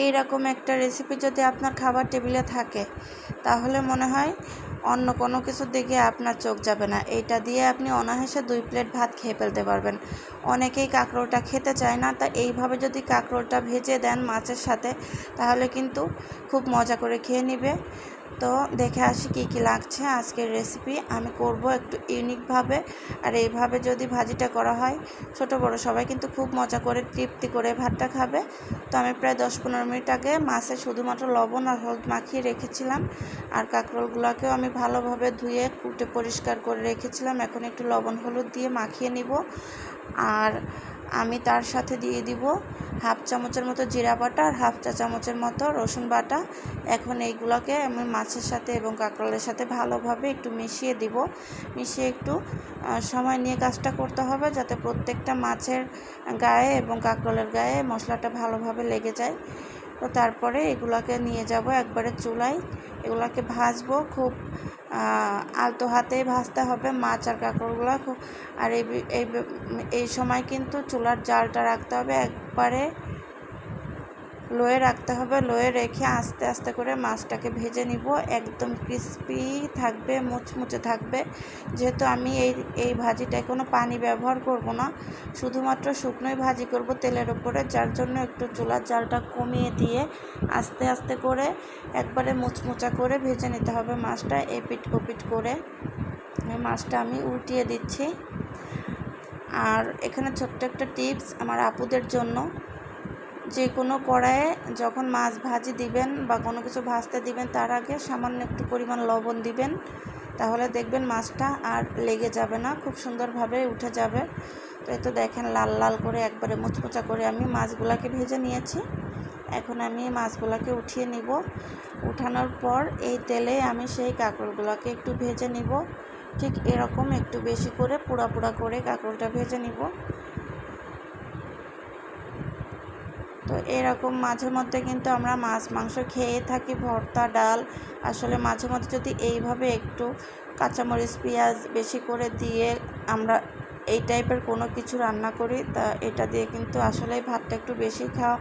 এই রকম একটা রেসিপি যদি আপনার খাবার টেবিলে থাকে, তাহলে মনে হয় অন্য কোনো কিছুর দিকে আপনার চোখ যাবে না। এইটা দিয়ে আপনি অনায়াসে দুই প্লেট ভাত খেয়ে ফেলতে পারবেন। অনেকেই কাঁকরোলটা খেতে চায় না, তা এইভাবে যদি কাঁকরোলটা ভেজে দেন মাছের সাথে, তাহলে কিন্তু খুব মজা করে খেয়ে নেবে। তো দেখে আসি কী কী লাগছে। আজকের রেসিপি আমি করব একটু ইউনিকভাবে আর এইভাবে যদি ভাজিটা করা হয়, ছোট বড় সবাই কিন্তু খুব মজা করে, তৃপ্তি করে ভাতটা খাবে। তো আমি প্রায় দশ পনেরো মিনিট আগে মাছে শুধুমাত্র লবণ আর হলুদ মাখিয়ে রেখেছিলাম। আর কাঁকরোলগুলোকেও আমি ভালোভাবে ধুয়ে, কুটে পরিষ্কার করে রেখেছিলাম। এখন একটু লবণ হলুদ দিয়ে মাখিয়ে নিব। আর আমি তার সাথে দিয়ে দিব হাফ চামচের মতো জিরা বাটা আর হাফ চা চামচের মতো রসুন বাটা। এখন এইগুলোকে আমি মাছের সাথে এবং কাঁকরোলের সাথে ভালোভাবে একটু মিশিয়ে দিব। মিশিয়ে একটু সময় নিয়ে কাজটা করতে হবে যাতে প্রত্যেকটা মাছের গায়ে এবং কাঁকরোলের গায়ে মশলাটা ভালোভাবে লেগে যায়। তো তারপরে এগুলাকে নিয়ে যাব একবারে চুলায়। এগুলাকে ভাজবো, খুব আলতো হাতে ভাজতে হবে মাছ আর কাঁকড়গুলো খুব। আর এই এই সময় কিন্তু চুলার জালটা রাখতে হবে একবারে লোয়ে রাখতে হবে। লোয়ে রেখে আস্তে আস্তে করে মাছটাকে ভেজে নিব। একদম ক্রিস্পি থাকবে, মুচমুচে থাকবে। যেহেতু আমি এই এই ভাজিটায় কোনো পানি ব্যবহার করব না, শুধুমাত্র শুকনোই ভাজি করব তেলের উপরে, যার জন্য একটু চুলার জালটা কমিয়ে দিয়ে আস্তে আস্তে করে একবারে মুচমুচা করে ভেজে নিতে হবে মাছটা এপিট ওপিট করে। মাছটা আমি উল্টিয়ে দিচ্ছি। আর এখানে ছোট্ট একটা টিপস আমার আপুদের জন্য। যে কোনো কড়াইয়ে যখন মাছ ভাজি দিবেন বা কোনো কিছু ভাজতে দিবেন, তার আগে সামান্য একটু পরিমাণ লবণ দিবেন। তাহলে দেখবেন মাছটা আর লেগে যাবে না, খুব সুন্দরভাবে উঠে যাবে। তো এই তো দেখেন লাল লাল করে একবারে মুচমুচা করে আমি মাছগুলাকে ভেজে নিয়েছি। এখন আমি মাছগুলোকে উঠিয়ে নিব। উঠানোর পর এই তেলে আমি সেই কাঁকড়গুলোকে একটু ভেজে নিব। ঠিক এরকম একটু বেশি করে পোড়া পোড়া করে কাঁকড়টা ভেজে নিব। তো এরকম মাঝে মধ্যে কিন্তু আমরা মাছ, মাংস খেয়ে থাকি, ভর্তা, ডাল। আসলে মাঝে মধ্যে যদি এইভাবে একটু কাঁচামরিচ, পেঁয়াজ বেশি করে দিয়ে আমরা এই টাইপের কোনো কিছু রান্না করি, তা এটা দিয়ে কিন্তু আসলে ভাতটা একটু বেশি খাওয়া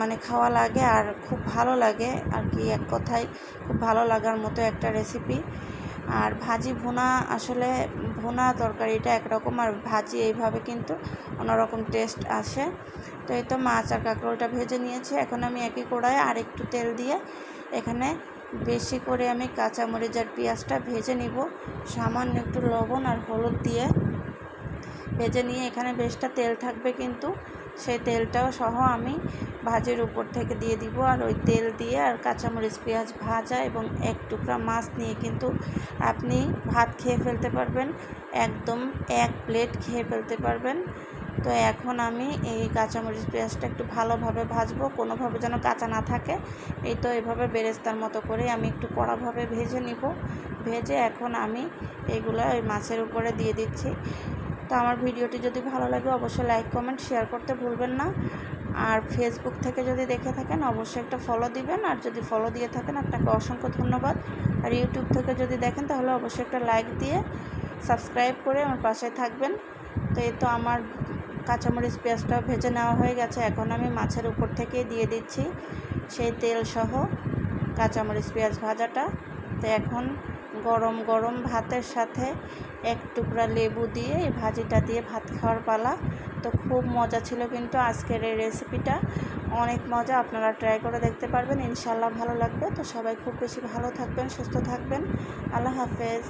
মানে খাওয়া লাগে আর খুব ভালো লাগে। আর কি এক কথায়, খুব ভালো লাগার মতো একটা রেসিপি আর ভাজি ভুনা আসলে ভুনা তরকারিটা একরকম আর ভাজি এইভাবে কিন্তু অন্যরকম টেস্ট আসে। তো এই তো মাছ আর কাঁকরোলটা ভেজে নিয়েছি। এখন আমি একই কড়ায় আর একটু তেল দিয়ে এখানে বেশি করে আমি কাঁচামরিচ আর পেঁয়াজটা ভেজে নিব। সামান্য একটু লবণ আর হলুদ দিয়ে ভেজে নিয়ে এখানে বেশটা তেল থাকবে কিন্তু সেই তেলটাও সহ আমি ভাজের উপর থেকে দিয়ে দিব। আর ওই তেল দিয়ে আর কাঁচামরিচ, পেঁয়াজ ভাজা এবং এক টুকরা মাছ নিয়ে কিন্তু আপনি ভাত খেয়ে ফেলতে পারবেন। একদম এক প্লেট খেয়ে ফেলতে পারবেন। তো এখন আমি এই কাঁচামরিচ, পেঁয়াজটা একটু ভালোভাবে ভাজবো। কোনোভাবে যেন কাঁচা না থাকে। এই তো এভাবে বেরেস্তার মতো করে আমি একটু কড়াভাবে ভেজে নিব। ভেজে এখন আমি এগুলো ওই মাছের উপরে দিয়ে দিচ্ছি। তো আমার ভিডিওটি যদি ভালো লাগে অবশ্যই লাইক, কমেন্ট, শেয়ার করতে ভুলবেন না। আর ফেসবুক থেকে যদি দেখে থাকেন, অবশ্যই একটা ফলো দিবেন। আর যদি ফলো দিয়ে থাকেন, আপনাকে অসংখ্য ধন্যবাদ। আর ইউটিউব থেকে যদি দেখেন, তাহলে অবশ্যই একটা লাইক দিয়ে সাবস্ক্রাইব করে আমার পাশে থাকবেন। তো এই তো আমার কাঁচামরিচ পেঁয়াজটা ভেজে নেওয়া হয়ে গেছে। এখন আমি মাছের উপর থেকে দিয়ে দিচ্ছি। সেই তেল সহ কাঁচামরিচ পেঁয়াজ ভাজাটা। তো এখন গরম গরম ভাতের সাথে এক টুকরা লেবু দিয়ে, এই ভাজিটা দিয়ে ভাত খাওয়ার পালা। তো খুব মজা ছিল কিন্তু আজকের এই রেসিপিটা অনেক মজা, আপনারা ট্রাই করে দেখতে পারবেন ইনশাল্লাহ ভালো লাগবে। তো সবাই খুব বেশি ভালো থাকবেন, সুস্থ থাকবেন। আল্লাহ হাফেজ।